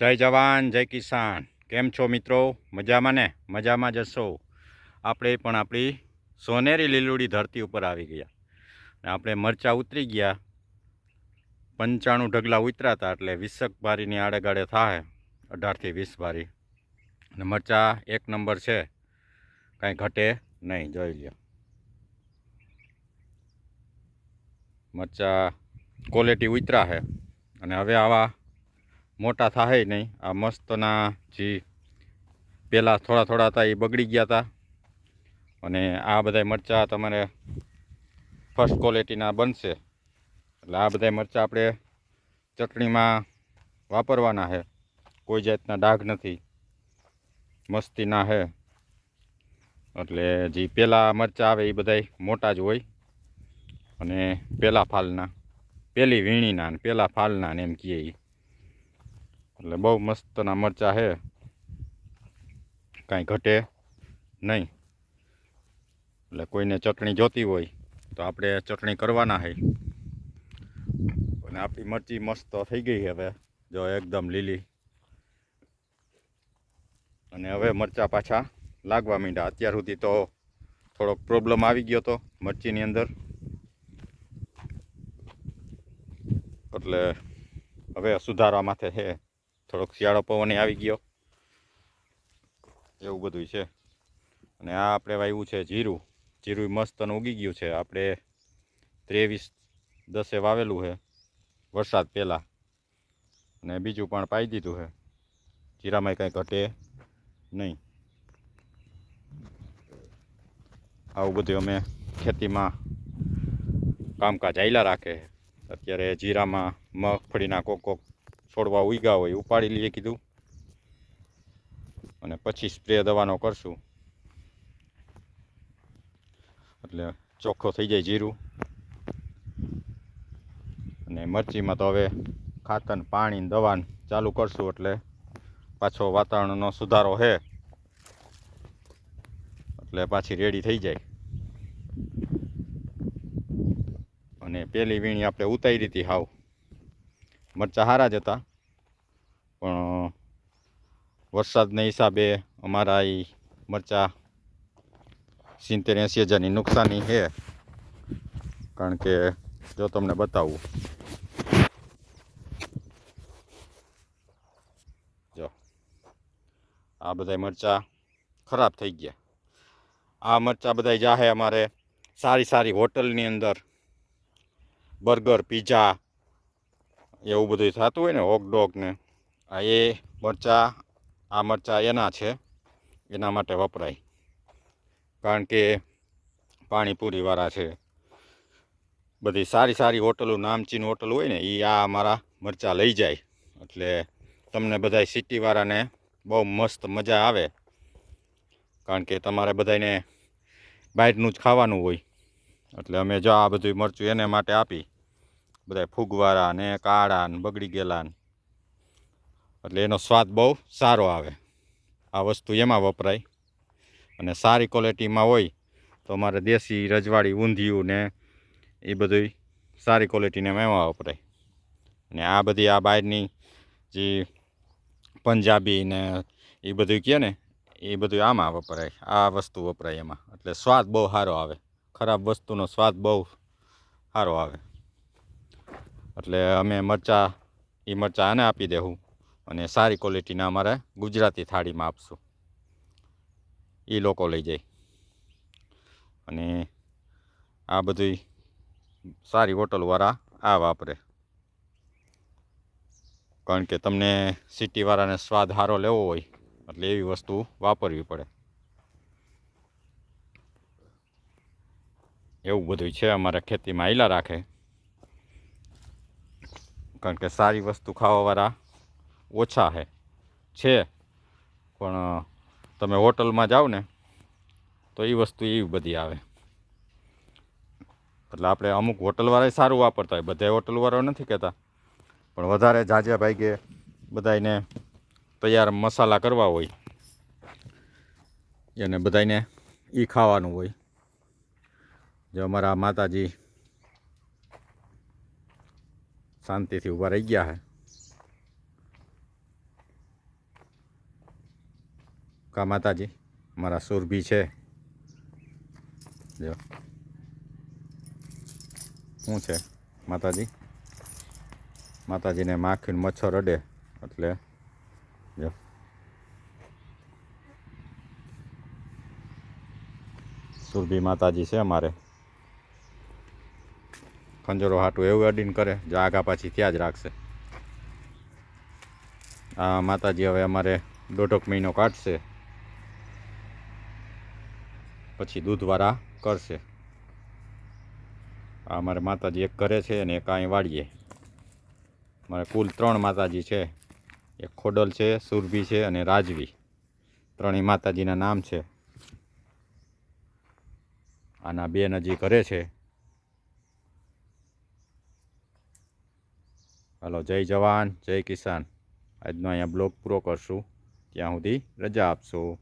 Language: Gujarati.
જય જવાન, જય કિસાન. કેમ છો મિત્રો? મજામાં ને? મજામાં જશો આપણે પણ આપણી સોનેરી લીલુડી ધરતી ઉપર આવી ગયા. અને આપણે મરચાં ઉતરી ગયા. પંચાણું ઢગલા ઉતરાતા એટલે વીસક બારીની આડેગાડે થાય, અઢારથી વીસ બારી. અને મરચાં એક નંબર છે. કાંઈ ઘટે નહીં, જોઈ લ્યો. મરચાં ક્વોલિટી ઉતરા છે અને હવે આવા મોટા થાય નહીં. આ મસ્તના જે પહેલાં થોડા થોડા હતા એ બગડી ગયા હતા અને આ બધા મરચાં તમારે ફર્સ્ટ ક્વોલિટીના બનશે. એટલે આ બધા મરચાં આપણે ચટણીમાં વાપરવાના છે કોઈ જાતના ડાઘ નથી. મસ્તીના છે એટલે જે પહેલાં મરચાં આવે એ બધાય મોટા જ હોય. અને પહેલાં ફાલના. પહેલી વીણીના ને પહેલાં ફાલના ને એમ કહીએ. એટલે બહુ મસ્તના મરચાં છે. કાંઈ ઘટે નહીં. એટલે કોઈને ચટણી જોતી હોય તો આપણે ચટણી કરવાના છે. અને આપણી મરચી મસ્ત થઈ ગઈ હવે. જો એકદમ લીલી. અને હવે મરચાં પાછા લાગવા માંડ્યા. અત્યાર સુધી તો થોડોક પ્રોબ્લેમ આવી ગયો હતો મરચીની અંદર. એટલે હવે સુધારવા માથે છે. થોડોક શિયાળો પવન આવી ગયો. એવું બધું છે. અને આ આપણે વાવ્યું છે જીરું. જીરું મસ્ત અને ઉગી ગયું છે. આપણે ત્રેવીસ દસે વાવેલું છે. વરસાદ પહેલાં. અને બીજું પણ પાઈ દીધું છે. જીરામાં કાંઈ ઘટે નહીં. આવું બધું અમે ખેતીમાં કામકાજ આયલા રાખે. અત્યારે જીરામાં મગફળીના કોક કોક છોડવા ઉગ્યા હોય ઉપાડી લઈએ કીધું. અને પછી સ્પ્રે દવાનો કરશું. એટલે ચોખ્ખો થઈ જાય જીરું. અને મરચીમાં તો હવે ખાતર, પાણી દવાન ચાલુ કરશું એટલે પાછો વાતાવરણનો સુધારો છે એટલે પાછી રેડી થઈ જાય. અને પેલી વીણી આપણે ઉતારી હતી હાવ. મરચાં સારા જ હતા. પણ વરસાદના હિસાબે અમારા એ મરચાં સિત્તેર એંસી હજારની નુકસાની છે. કારણ કે જો તમને બતાવું. જો, આ બધા મરચાં ખરાબ થઈ ગયા. આ મરચાં બધા જાહે અમારે સારી સારી હોટલની અંદર. બર્ગર, પીઝા એવું બધું થતું હોય ને હોક આ એ મરચાં, આ મરચાં એના છે. એના માટે વપરાય. કારણ કે પાણીપુરીવાળા છે. બધી સારી સારી હોટલો, નામચીન હોટલ હોય ને એ આ અમારા મરચાં લઈ જાય. એટલે તમને બધાય સિટીવાળાને બહુ મસ્ત મજા આવે. કારણ કે તમારે બધાને બહારનું જ ખાવાનું હોય. એટલે અમે જો આ બધું મરચું એને માટે આપી. બધા ફૂગવાળા ને કાળા ને બગડી ગયેલા ને. એટલે એનો સ્વાદ બહુ સારો આવે. આ વસ્તુ એમાં વપરાય. અને સારી ક્વોલિટીમાં હોય તો અમારે દેશી રજવાડી, ઊંધિયું ને એ બધું સારી ક્વોલિટીને એમાં વપરાય. અને આ બધી આ બહારની જે પંજાબી ને એ બધું કહે ને, એ બધું આમાં વપરાય. આ વસ્તુ વપરાય એમાં. એટલે સ્વાદ બહુ સારો આવે. ખરાબ વસ્તુનો સ્વાદ બહુ સારો આવે. એટલે અમે મરચાં, એ મરચાં આને આપી દેવું અને સારી ક્વોલિટીના અમારે ગુજરાતી થાળીમાં આપશું. એ લોકો લઈ જાય. અને આ બધી સારી હોટલવાળા આ વાપરે. કારણ કે તમને સિટીવાળાને સ્વાદ સારો લેવો હોય, એટલે એવી વસ્તુ વાપરવી પડે. એવું બધું છે અમારે ખેતીમાં આયલા રાખે. કારણ કે સારી વસ્તુ ખાવાવાળા ઓછા છે. છે. પણ તમે હોટલમાં જાઓ ને, તો એ વસ્તુ એવી બધી આવે. એટલે આપણે અમુક હોટલવાળા સારું વાપરતા હોય. બધા હોટલવાળા નથી કહેતા. પણ વધારે જાજે ભાગે બધાને તૈયાર મસાલા કરવા હોય. અને બધાને એ ખાવાનું હોય. જે અમારા માતાજી शांति से उबा रही है का माता जी हमारा सुर बीच है जो पूछ है माता जी माता जी ने माखिन मच्छर अडे अटले जो सुरभि माता जी से हमारे ખંજરો હાટું એવું અડીને કરે, જે આગા પાછી ત્યાં જ રાખશે. આ માતાજી હવે અમારે દોઢક મહિનો કાઢશે. પછી દૂધવાળા કરશે. આ અમારે માતાજી એક કરે છે અને એક અહીં વાળીએ મારે કુલ ત્રણ માતાજી છે. એક ખોડલ છે, સુરભી છે અને રાજવી. ત્રણેય માતાજીના નામ છે. આના બે નજીક કરે છે. હાલો જય જવાન જય કિસાન. આજનો અહીંયા બ્લોગ પૂરો કરશું. ત્યાં સુધી રજા આપશો.